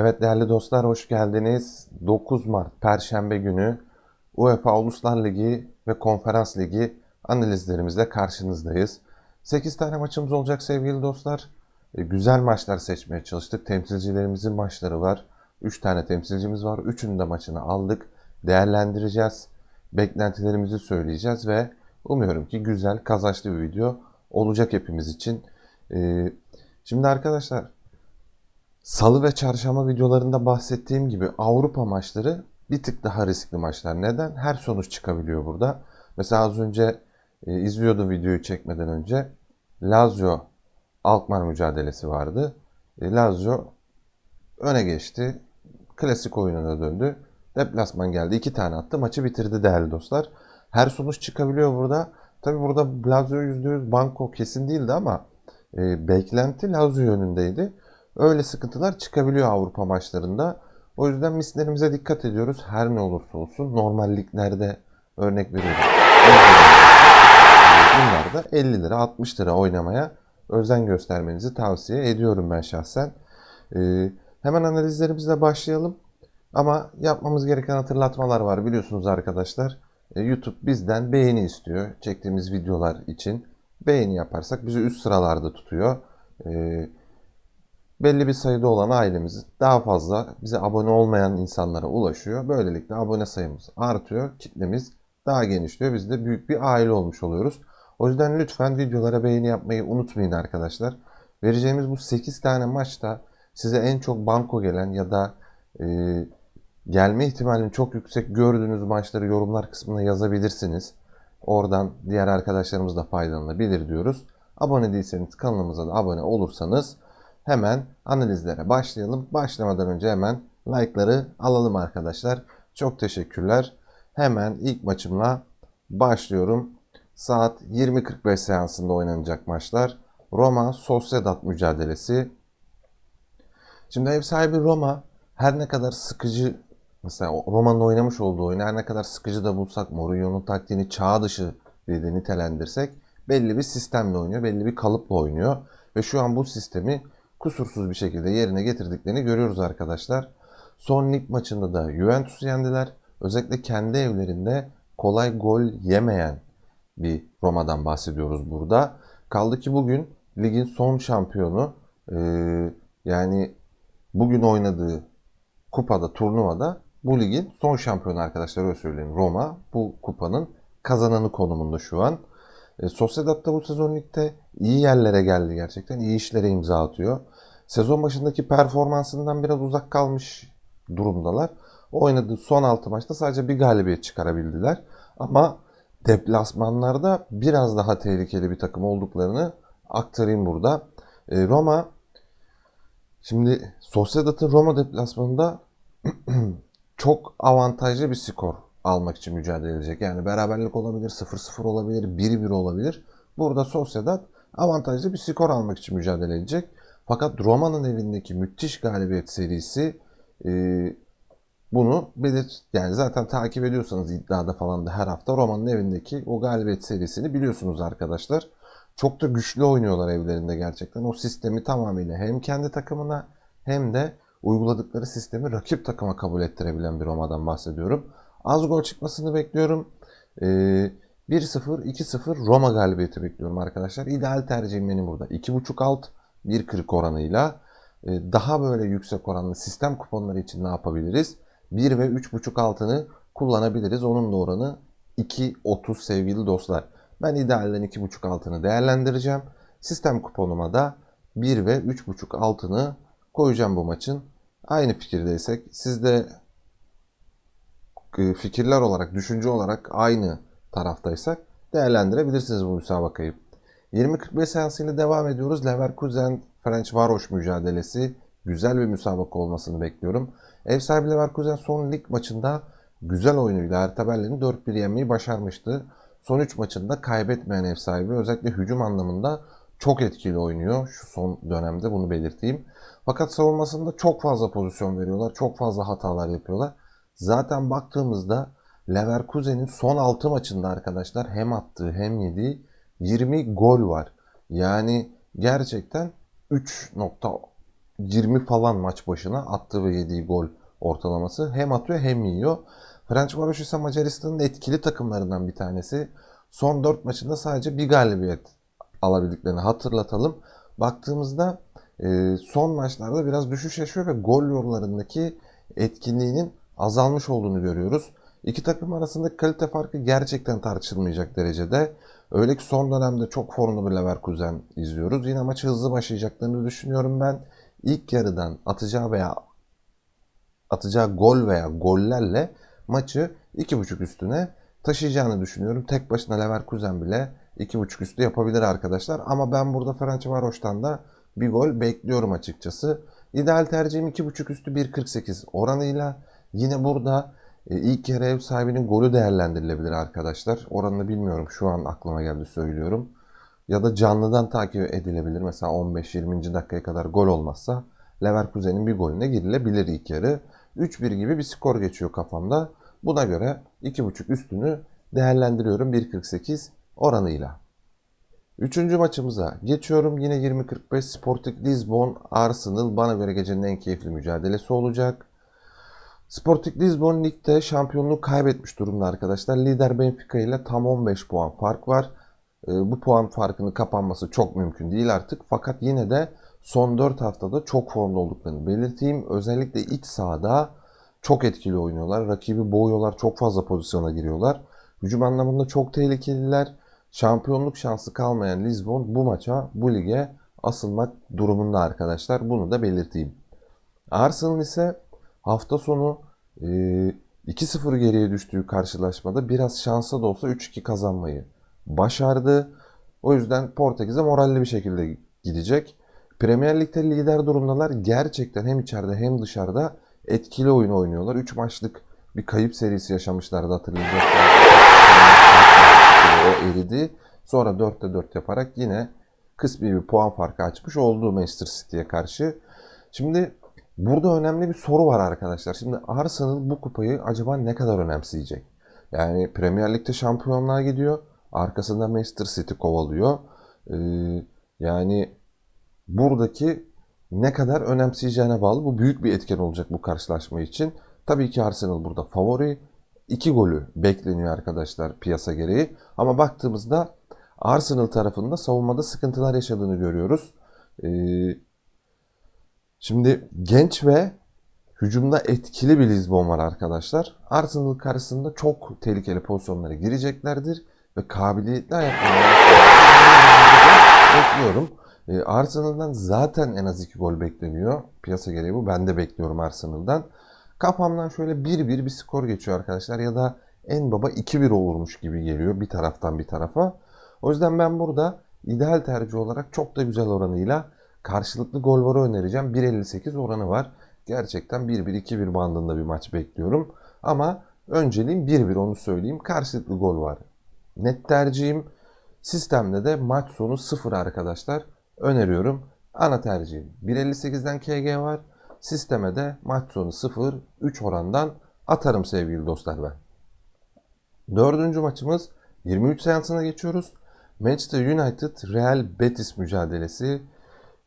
Evet değerli dostlar hoş geldiniz. 9 Mart Perşembe günü UEFA Uluslar Ligi ve Konferans Ligi analizlerimizle karşınızdayız. 8 tane maçımız olacak sevgili dostlar. E, Güzel maçlar seçmeye çalıştık. Temsilcilerimizin maçları var. 3 tane temsilcimiz var. Üçünün de maçını aldık. Değerlendireceğiz. Beklentilerimizi söyleyeceğiz ve umuyorum ki güzel, kazançlı bir video olacak hepimiz için. E, Şimdi arkadaşlar Salı ve çarşamba videolarında bahsettiğim gibi Avrupa maçları bir tık daha riskli maçlar. Neden? Her sonuç çıkabiliyor burada. Mesela az önce e, izliyordum videoyu çekmeden önce. Lazio Alkmaar mücadelesi vardı. E, Lazio öne geçti. Klasik oyununa döndü. Deplasman geldi. iki tane attı. Maçı bitirdi değerli dostlar. Her sonuç çıkabiliyor burada. Tabi burada Lazio %100 banko kesin değildi ama e, beklenti Lazio yönündeydi. Öyle sıkıntılar çıkabiliyor Avrupa maçlarında. O yüzden mislerimize dikkat ediyoruz. Her ne olursa olsun normal liglerde örnek veriyorum. Bunlar da 50 lira 60 lira oynamaya özen göstermenizi tavsiye ediyorum ben şahsen. Ee, hemen analizlerimizle başlayalım. Ama yapmamız gereken hatırlatmalar var biliyorsunuz arkadaşlar. Ee, YouTube bizden beğeni istiyor çektiğimiz videolar için. Beğeni yaparsak bizi üst sıralarda tutuyor. Ee, belli bir sayıda olan ailemiz daha fazla bize abone olmayan insanlara ulaşıyor. Böylelikle abone sayımız artıyor, kitlemiz daha genişliyor. Biz de büyük bir aile olmuş oluyoruz. O yüzden lütfen videolara beğeni yapmayı unutmayın arkadaşlar. Vereceğimiz bu 8 tane maçta size en çok banko gelen ya da e, gelme ihtimalini çok yüksek gördüğünüz maçları yorumlar kısmına yazabilirsiniz. Oradan diğer arkadaşlarımız da faydalanabilir diyoruz. Abone değilseniz kanalımıza da abone olursanız hemen analizlere başlayalım. Başlamadan önce hemen like'ları alalım arkadaşlar. Çok teşekkürler. Hemen ilk maçımla başlıyorum. Saat 20.45 seansında oynanacak maçlar. Roma Sociedad mücadelesi. Şimdi ev sahibi Roma her ne kadar sıkıcı mesela Roma'nın oynamış olduğu oyunu her ne kadar sıkıcı da bulsak Mourinho'nun taktiğini çağ dışı diye de nitelendirsek belli bir sistemle oynuyor, belli bir kalıpla oynuyor ve şu an bu sistemi kusursuz bir şekilde yerine getirdiklerini görüyoruz arkadaşlar. Son lig maçında da Juventus'u yendiler. Özellikle kendi evlerinde kolay gol yemeyen bir Roma'dan bahsediyoruz burada. Kaldı ki bugün ligin son şampiyonu e, yani bugün oynadığı kupada, turnuvada bu ligin son şampiyonu arkadaşlar öyle söyleyeyim. Roma bu kupanın kazananı konumunda şu an. E, Sociedad da bu sezon ligde iyi yerlere geldi gerçekten. iyi işlere imza atıyor. Sezon başındaki performansından biraz uzak kalmış durumdalar. Oynadığı son 6 maçta sadece bir galibiyet çıkarabildiler. Ama deplasmanlarda biraz daha tehlikeli bir takım olduklarını aktarayım burada. E, Roma şimdi Sociedad'ın Roma deplasmanında çok avantajlı bir skor almak için mücadele edecek. Yani beraberlik olabilir, 0-0 olabilir, 1-1 olabilir. Burada Sociedad avantajlı bir skor almak için mücadele edecek. Fakat Roma'nın evindeki müthiş galibiyet serisi e, bunu belirt yani zaten takip ediyorsanız iddiada falan da her hafta Roma'nın evindeki o galibiyet serisini biliyorsunuz arkadaşlar. Çok da güçlü oynuyorlar evlerinde gerçekten. O sistemi tamamıyla hem kendi takımına hem de uyguladıkları sistemi rakip takıma kabul ettirebilen bir Roma'dan bahsediyorum. Az gol çıkmasını bekliyorum. Ee, 1-0, 2-0 Roma galibiyeti bekliyorum arkadaşlar. İdeal tercihim benim burada. 2.5 alt 1.40 oranıyla e, daha böyle yüksek oranlı sistem kuponları için ne yapabiliriz? 1 ve 3.5 altını kullanabiliriz. Onun da oranı 2.30 sevgili dostlar. Ben idealden 2.5 altını değerlendireceğim. Sistem kuponuma da 1 ve 3.5 altını koyacağım bu maçın. Aynı fikirdeysek siz de e, fikirler olarak, düşünce olarak aynı taraftaysak değerlendirebilirsiniz bu müsabakayı. 20-45 seansıyla devam ediyoruz. Leverkusen French Varoş mücadelesi güzel bir müsabaka olmasını bekliyorum. Ev sahibi Leverkusen son lig maçında güzel oyunuyla Hertha Berlin'i 4-1 yenmeyi başarmıştı. Son 3 maçında kaybetmeyen ev sahibi özellikle hücum anlamında çok etkili oynuyor. Şu son dönemde bunu belirteyim. Fakat savunmasında çok fazla pozisyon veriyorlar. Çok fazla hatalar yapıyorlar. Zaten baktığımızda Leverkusen'in son 6 maçında arkadaşlar hem attığı hem yediği 20 gol var. Yani gerçekten 3 nokta 20 falan maç başına attığı ve yediği gol ortalaması. Hem atıyor hem yiyor. Ferencvaros ise Macaristan'ın etkili takımlarından bir tanesi. Son 4 maçında sadece bir galibiyet alabildiklerini hatırlatalım. Baktığımızda e, son maçlarda biraz düşüş yaşıyor ve gol yollarındaki etkinliğinin azalmış olduğunu görüyoruz. İki takım arasındaki kalite farkı gerçekten tartışılmayacak derecede. Öyle ki son dönemde çok formlu bir Leverkusen izliyoruz. Yine maçı hızlı başlayacaklarını düşünüyorum ben. İlk yarıdan atacağı veya atacağı gol veya gollerle maçı 2.5 üstüne taşıyacağını düşünüyorum. Tek başına Leverkusen bile 2.5 üstü yapabilir arkadaşlar. Ama ben burada Ferencvaros'tan da bir gol bekliyorum açıkçası. İdeal tercihim 2.5 üstü 1.48 oranıyla. Yine burada e, ilk yarı ev sahibinin golü değerlendirilebilir arkadaşlar. Oranını bilmiyorum. Şu an aklıma geldi söylüyorum. Ya da canlıdan takip edilebilir. Mesela 15-20. dakikaya kadar gol olmazsa Leverkusen'in bir golüne girilebilir ilk yarı. 3-1 gibi bir skor geçiyor kafamda. Buna göre 2.5 üstünü değerlendiriyorum 1.48 oranıyla. Üçüncü maçımıza geçiyorum. Yine 20.45 Sporting Lisbon Arsenal bana göre gecenin en keyifli mücadelesi olacak. Sporting Lisbon ligde şampiyonluğu kaybetmiş durumda arkadaşlar. Lider Benfica ile tam 15 puan fark var. Ee, Bu puan farkının kapanması çok mümkün değil artık. Fakat yine de son 4 haftada çok formda olduklarını belirteyim. Özellikle iç sahada çok etkili oynuyorlar. Rakibi boğuyorlar. Çok fazla pozisyona giriyorlar. Hücum anlamında çok tehlikeliler. Şampiyonluk şansı kalmayan Lisbon bu maça, bu lige asılmak durumunda arkadaşlar. Bunu da belirteyim. Arsenal ise hafta sonu e, 2-0 geriye düştüğü karşılaşmada biraz şansa da olsa 3-2 kazanmayı başardı. O yüzden Portekiz'e moralli bir şekilde gidecek. Premier Lig'de lider durumdalar. Gerçekten hem içeride hem dışarıda etkili oyun oynuyorlar. 3 maçlık bir kayıp serisi yaşamışlardı hatırlayacaksınız. O eridi. Sonra 4'te 4 yaparak yine kısmi bir puan farkı açmış oldu Manchester City'ye karşı. Şimdi burada önemli bir soru var arkadaşlar. Şimdi Arsenal bu kupayı acaba ne kadar önemseyecek? Yani Premier Lig'de şampiyonluğa gidiyor. Arkasında Manchester City kovalıyor. Ee, yani buradaki ne kadar önemseyeceğine bağlı. Bu büyük bir etken olacak bu karşılaşma için. Tabii ki Arsenal burada favori. İki golü bekleniyor arkadaşlar piyasa gereği. Ama baktığımızda Arsenal tarafında savunmada sıkıntılar yaşadığını görüyoruz. Ee, şimdi genç ve hücumda etkili bir Lisbon var arkadaşlar. Arsenal karşısında çok tehlikeli pozisyonlara gireceklerdir ve kabiliyetli ayaklarını bekliyorum. Ee, Arsenal'dan zaten en az 2 gol bekleniyor. Piyasa gereği bu. Ben de bekliyorum Arsenal'dan. Kafamdan şöyle 1-1 bir skor geçiyor arkadaşlar. Ya da en baba 2-1 olurmuş gibi geliyor bir taraftan bir tarafa. O yüzden ben burada ideal tercih olarak çok da güzel oranıyla karşılıklı gol varı önereceğim. 1.58 oranı var. Gerçekten 1-1-2-1 bandında bir maç bekliyorum. Ama önceliğim 1-1 onu söyleyeyim. Karşılıklı gol var. Net tercihim. Sistemde de maç sonu 0 arkadaşlar. Öneriyorum. Ana tercihim 1.58'den KG var. Sisteme de maç sonu 0, 3 orandan atarım sevgili dostlar ben. Dördüncü maçımız 23 seansına geçiyoruz. Manchester United Real Betis mücadelesi.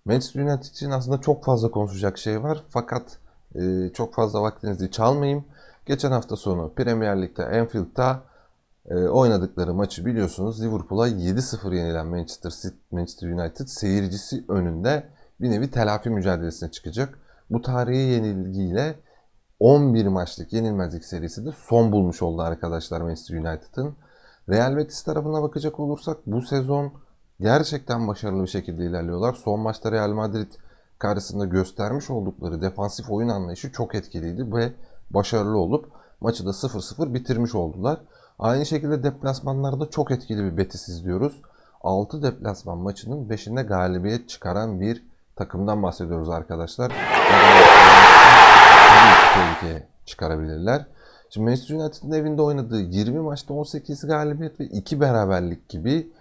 Manchester United için aslında çok fazla konuşacak şey var. Fakat e, çok fazla vaktinizi çalmayayım. Geçen hafta sonu Premier Lig'de Anfield'da e, oynadıkları maçı biliyorsunuz. Liverpool'a 7-0 yenilen Manchester Manchester United seyircisi önünde bir nevi telafi mücadelesine çıkacak. Bu tarihi yenilgiyle 11 maçlık yenilmezlik serisi de son bulmuş oldu arkadaşlar Manchester United'ın. Real Betis tarafına bakacak olursak bu sezon gerçekten başarılı bir şekilde ilerliyorlar. Son maçta Real Madrid karşısında göstermiş oldukları defansif oyun anlayışı çok etkiliydi ve başarılı olup maçı da 0-0 bitirmiş oldular. Aynı şekilde deplasmanlarda çok etkili bir Betis izliyoruz. 6 deplasman maçının 5'inde galibiyet çıkaran bir takımdan bahsediyoruz arkadaşlar. Tehlike çıkarabilirler. Şimdi Manchester United'ın evinde oynadığı 20 maçta 18 galibiyet ve 2 beraberlik gibi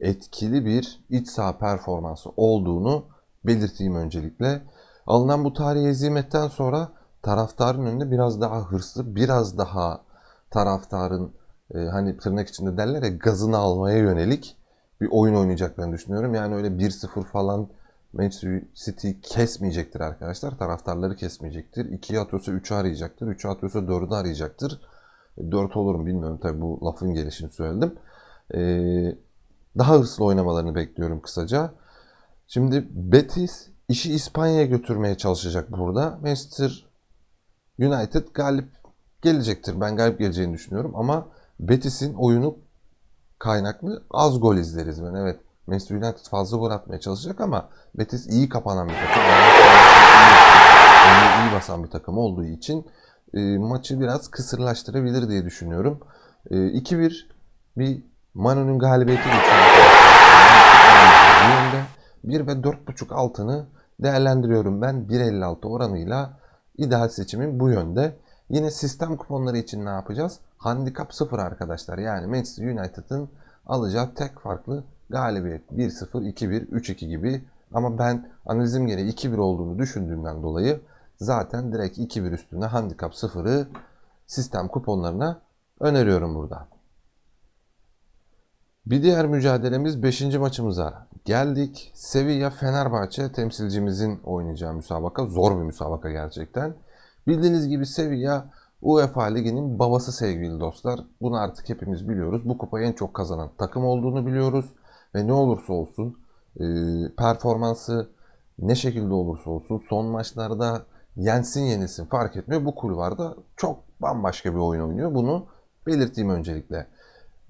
etkili bir iç saha performansı olduğunu belirteyim öncelikle. Alınan bu tarihi hezimetten sonra taraftarın önünde biraz daha hırslı, biraz daha taraftarın e, hani tırnak içinde derler ya gazını almaya yönelik bir oyun oynayacaklarını düşünüyorum. Yani öyle 1-0 falan Manchester City kesmeyecektir arkadaşlar. Taraftarları kesmeyecektir. 2'yi atıyorsa 3'ü arayacaktır. 3'ü atıyorsa 4'ü arayacaktır. 4 olur mu bilmiyorum. Tabi bu lafın gelişini söyledim. Ee, daha hırslı oynamalarını bekliyorum kısaca. Şimdi Betis işi İspanya'ya götürmeye çalışacak burada. Manchester United galip gelecektir. Ben galip geleceğini düşünüyorum ama Betis'in oyunu kaynaklı az gol izleriz ben. Evet Manchester United fazla gol atmaya çalışacak ama Betis iyi kapanan bir takım. Önüne iyi basan bir takım olduğu için e, maçı biraz kısırlaştırabilir diye düşünüyorum. E, 2-1 bir Manu'nun galibiyeti yönde 1 ve 4.5 altını değerlendiriyorum ben 1.56 oranıyla ideal seçimim bu yönde. Yine sistem kuponları için ne yapacağız? Handikap 0 arkadaşlar. Yani Manchester United'ın alacağı tek farklı galibiyet 1-0, 2-1, 3-2 gibi. Ama ben analizim gereği 2-1 olduğunu düşündüğümden dolayı zaten direkt 2-1 üstüne handikap 0'ı sistem kuponlarına öneriyorum burada. Bir diğer mücadelemiz 5. maçımıza geldik. Sevilla Fenerbahçe temsilcimizin oynayacağı müsabaka. Zor bir müsabaka gerçekten. Bildiğiniz gibi Sevilla UEFA Ligi'nin babası sevgili dostlar. Bunu artık hepimiz biliyoruz. Bu kupayı en çok kazanan takım olduğunu biliyoruz. Ve ne olursa olsun e, performansı ne şekilde olursa olsun son maçlarda yensin yenilsin fark etmiyor. Bu kulvarda çok bambaşka bir oyun oynuyor. Bunu belirteyim öncelikle.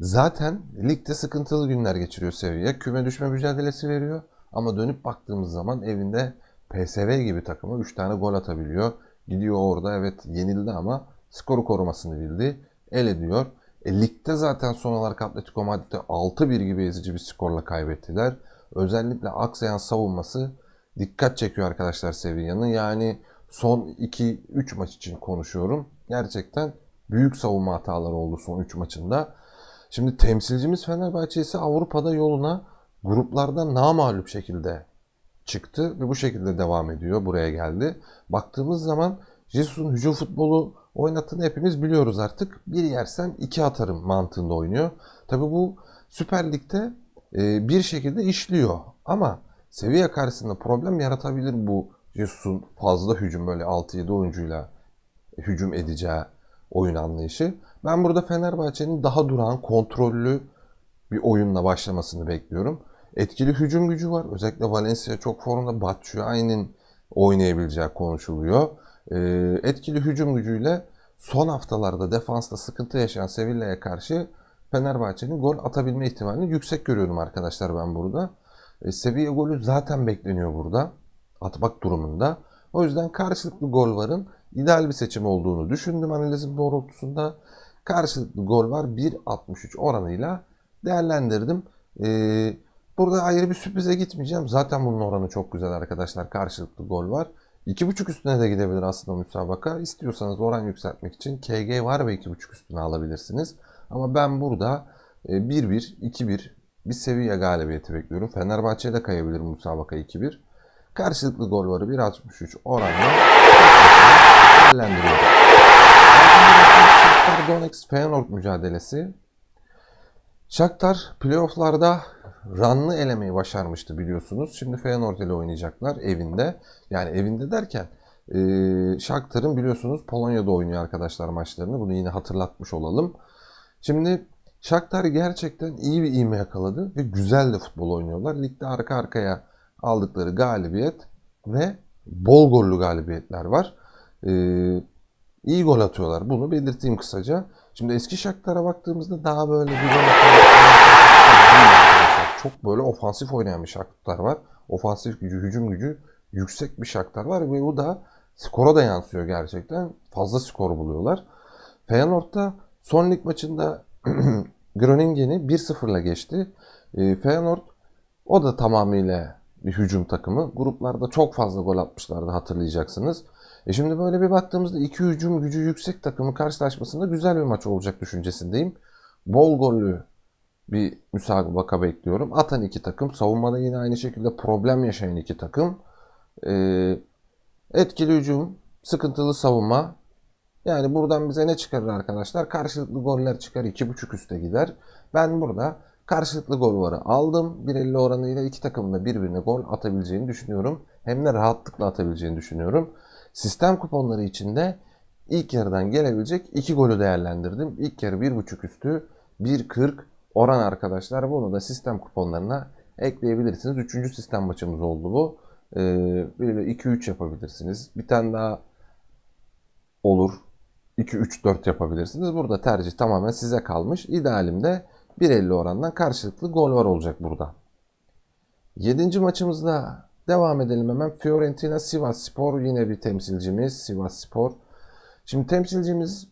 Zaten ligde sıkıntılı günler geçiriyor seviye. Küme düşme mücadelesi veriyor. Ama dönüp baktığımız zaman evinde PSV gibi takıma 3 tane gol atabiliyor. Gidiyor orada evet yenildi ama skoru korumasını bildi. El ediyor. E, ligde zaten son olarak Atletico Madrid'de 6-1 gibi ezici bir skorla kaybettiler. Özellikle aksayan savunması dikkat çekiyor arkadaşlar Sevilla'nın. Yani son 2-3 maç için konuşuyorum. Gerçekten büyük savunma hataları oldu son 3 maçında. Şimdi temsilcimiz Fenerbahçe ise Avrupa'da yoluna gruplarda namağlup şekilde çıktı ve bu şekilde devam ediyor. Buraya geldi. Baktığımız zaman Jesus'un hücum futbolu oynattığını hepimiz biliyoruz artık. Bir yersen iki atarım mantığında oynuyor. Tabi bu Süper Lig'de e, bir şekilde işliyor. Ama seviye karşısında problem yaratabilir bu Jesus'un fazla hücum böyle 6-7 oyuncuyla hücum edeceği oyun anlayışı. Ben burada Fenerbahçe'nin daha durağan, kontrollü bir oyunla başlamasını bekliyorum. Etkili hücum gücü var. Özellikle Valencia çok formda. Batshuayi'nin oynayabileceği konuşuluyor. Ee, etkili hücum gücüyle son haftalarda defansta sıkıntı yaşayan Sevilla'ya karşı Fenerbahçe'nin gol atabilme ihtimalini yüksek görüyorum arkadaşlar ben burada. E, Sevilla golü zaten bekleniyor burada. Atmak durumunda. O yüzden karşılıklı gol varın ideal bir seçim olduğunu düşündüm analizim doğrultusunda. Karşılıklı gol var 1.63 oranıyla değerlendirdim. Ee, burada ayrı bir sürprize gitmeyeceğim. Zaten bunun oranı çok güzel arkadaşlar. Karşılıklı gol var. 2.5 üstüne de gidebilir aslında müsabaka. İstiyorsanız oran yükseltmek için KG var ve 2.5 üstüne alabilirsiniz. Ama ben burada 1-1, 2-1 bir seviye galibiyeti bekliyorum. Fenerbahçe'ye de kayabilir müsabaka 2-1. Karşılıklı gol varı 1.63 oranla değerlendiriyorum. Shakhtar Donetsk Feyenoord mücadelesi. Shakhtar playofflarda Ranlı elemeyi başarmıştı biliyorsunuz. Şimdi Feyenoord ile oynayacaklar evinde. Yani evinde derken e, Shakhtar'ın biliyorsunuz Polonya'da oynuyor arkadaşlar maçlarını. Bunu yine hatırlatmış olalım. Şimdi Shakhtar gerçekten iyi bir ivme yakaladı ve güzel de futbol oynuyorlar. Ligde arka arkaya aldıkları galibiyet ve bol gollü galibiyetler var. Ee, iyi gol atıyorlar. Bunu belirteyim kısaca. Şimdi eski Shakhtar'a baktığımızda daha böyle bir çok böyle ofansif oynayan bir Shakhtar var. Ofansif gücü, hücum gücü yüksek bir Shakhtar var ve bu da skora da yansıyor gerçekten. Fazla skor buluyorlar. Feyenoord'da son lig maçında Groningen'i 1-0'la geçti. E, Feyenoord o da tamamıyla bir hücum takımı. Gruplarda çok fazla gol atmışlardı hatırlayacaksınız. E şimdi böyle bir baktığımızda iki hücum gücü yüksek takımı karşılaşmasında güzel bir maç olacak düşüncesindeyim. Bol gollü bir müsabaka bekliyorum. Atan iki takım. Savunmada yine aynı şekilde problem yaşayan iki takım. E, etkili hücum, sıkıntılı savunma. Yani buradan bize ne çıkarır arkadaşlar? Karşılıklı goller çıkar. 2.5 üste gider. Ben burada Karşılıklı gol varı aldım. 1.50 oranıyla iki takımın da birbirine gol atabileceğini düşünüyorum. Hem de rahatlıkla atabileceğini düşünüyorum. Sistem kuponları içinde ilk yarıdan gelebilecek iki golü değerlendirdim. İlk yarı 1.5 üstü 1.40 oran arkadaşlar. Bunu da sistem kuponlarına ekleyebilirsiniz. Üçüncü sistem maçımız oldu bu. Ee, böyle 2-3 yapabilirsiniz. Bir tane daha olur. 2-3-4 yapabilirsiniz. Burada tercih tamamen size kalmış. İdealimde 1.50 orandan karşılıklı gol var olacak burada. 7. maçımızda devam edelim hemen. Fiorentina Sivas Spor yine bir temsilcimiz Sivas Spor. Şimdi temsilcimiz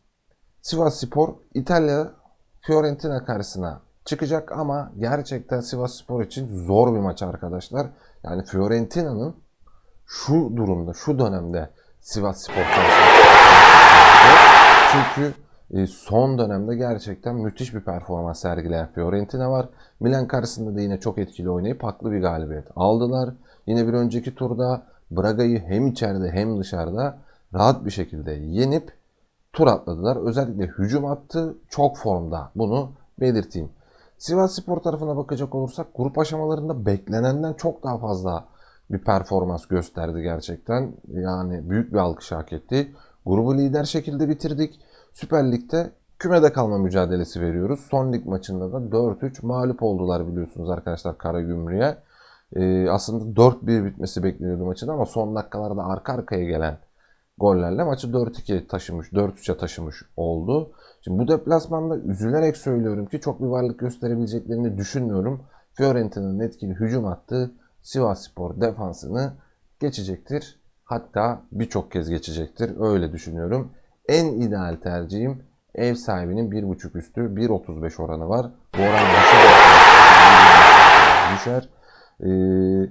Sivas Spor İtalya Fiorentina karşısına çıkacak ama gerçekten Sivas Spor için zor bir maç arkadaşlar. Yani Fiorentina'nın şu durumda, şu dönemde Sivas Spor çünkü e, son dönemde gerçekten müthiş bir performans sergileyen Fiorentina var. Milan karşısında da yine çok etkili oynayıp haklı bir galibiyet aldılar. Yine bir önceki turda Braga'yı hem içeride hem dışarıda rahat bir şekilde yenip tur atladılar. Özellikle hücum attı. Çok formda. Bunu belirteyim. Sivas Spor tarafına bakacak olursak grup aşamalarında beklenenden çok daha fazla bir performans gösterdi gerçekten. Yani büyük bir alkış hak etti. Grubu lider şekilde bitirdik. Süper Lig'de kümede kalma mücadelesi veriyoruz. Son lig maçında da 4-3 mağlup oldular biliyorsunuz arkadaşlar Karagümrük'e. Ee, aslında 4-1 bitmesi bekleniyordu maçın ama son dakikalarda arka arkaya gelen gollerle maçı 4-2 taşımış, 4-3'e taşımış oldu. Şimdi bu deplasmanda üzülerek söylüyorum ki çok bir varlık gösterebileceklerini düşünmüyorum. Fiorentina'nın etkili hücum attığı Sivasspor defansını geçecektir. Hatta birçok kez geçecektir. Öyle düşünüyorum. En ideal tercihim ev sahibinin 1.5 üstü 1.35 oranı var. Bu oran düşer. düşer. Ee,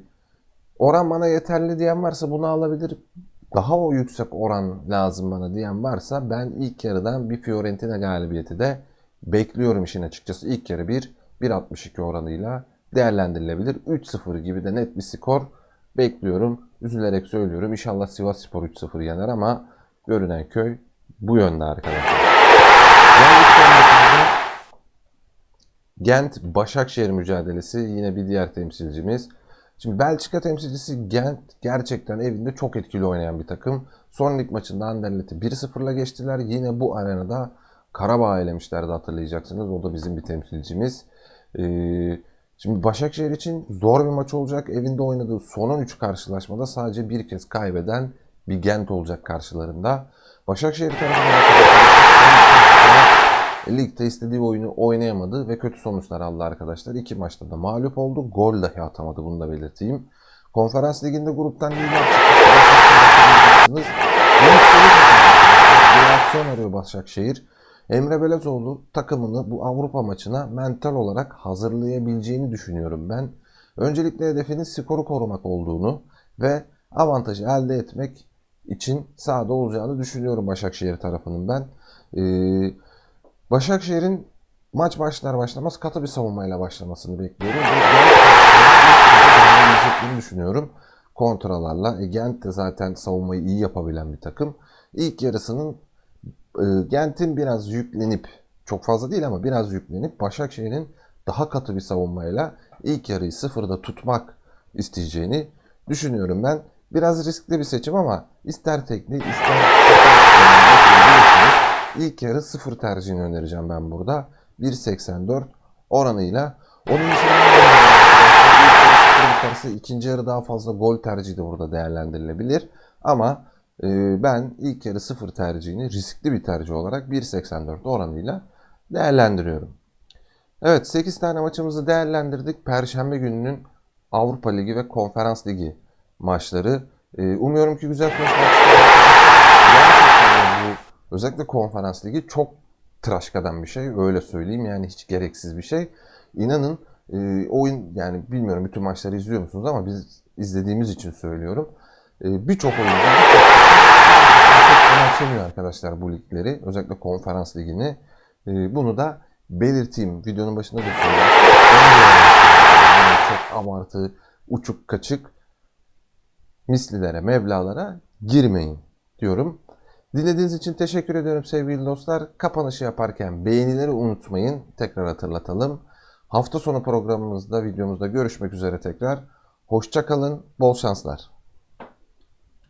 oran bana yeterli diyen varsa bunu alabilir. Daha o yüksek oran lazım bana diyen varsa ben ilk yarıdan bir Fiorentina galibiyeti de bekliyorum işin açıkçası. İlk yarı 1 1.62 oranıyla değerlendirilebilir. 3-0 gibi de net bir skor bekliyorum. Üzülerek söylüyorum. İnşallah Sivas Spor 3-0 yener ama görünen köy bu yönde arkadaşlar. Geldik son maçımıza. Gent Başakşehir mücadelesi yine bir diğer temsilcimiz. Şimdi Belçika temsilcisi Gent gerçekten evinde çok etkili oynayan bir takım. Son lig maçında Anderlet'i 1-0'la geçtiler. Yine bu arenada Karabağ elemişlerdi hatırlayacaksınız. O da bizim bir temsilcimiz. Ee, şimdi Başakşehir için zor bir maç olacak. Evinde oynadığı son 13 karşılaşmada sadece bir kez kaybeden bir Gent olacak karşılarında. Başakşehir tarafından ligde istediği oyunu oynayamadı ve kötü sonuçlar aldı arkadaşlar. İki maçta da mağlup oldu. Gol dahi atamadı bunu da belirteyim. Konferans liginde gruptan lider çıktı. Reaksiyon arıyor Başakşehir. Emre Belezoğlu takımını bu Avrupa maçına mental olarak hazırlayabileceğini düşünüyorum ben. Öncelikle hedefinin skoru korumak olduğunu ve avantajı elde etmek için sahada olacağını düşünüyorum Başakşehir tarafının ben. Ee, Başakşehir'in maç başlar başlamaz katı bir savunmayla başlamasını bekliyorum. Ve düşünüyorum kontralarla. E, Gent de zaten savunmayı iyi yapabilen bir takım. İlk yarısının e, Gent'in biraz yüklenip çok fazla değil ama biraz yüklenip Başakşehir'in daha katı bir savunmayla ilk yarıyı sıfırda tutmak isteyeceğini düşünüyorum ben. Biraz riskli bir seçim ama ister teknik ister İlk yarı sıfır tercihini önereceğim ben burada. 1.84 oranıyla. Onun için biterse ikinci yarı daha fazla gol tercihi de burada değerlendirilebilir. Ama e, ben ilk yarı sıfır tercihini riskli bir tercih olarak 1.84 oranıyla değerlendiriyorum. Evet 8 tane maçımızı değerlendirdik. Perşembe gününün Avrupa Ligi ve Konferans Ligi maçları. E, umuyorum ki güzel sonuçlar Özellikle konferans ligi çok tıraşkadan bir şey. Öyle söyleyeyim yani hiç gereksiz bir şey. İnanın e, oyun yani bilmiyorum bütün maçları izliyor musunuz ama biz izlediğimiz için söylüyorum. E, Birçok oyuncu önemsemiyor arkadaşlar bu ligleri. Özellikle konferans ligini. E, bunu da belirteyim. Videonun başında da söylüyorum. Yani çok abartı, uçuk kaçık mislilere, mevlalara girmeyin diyorum. Dinlediğiniz için teşekkür ediyorum sevgili dostlar. Kapanışı yaparken beğenileri unutmayın. Tekrar hatırlatalım. Hafta sonu programımızda, videomuzda görüşmek üzere tekrar. Hoşça kalın, bol şanslar.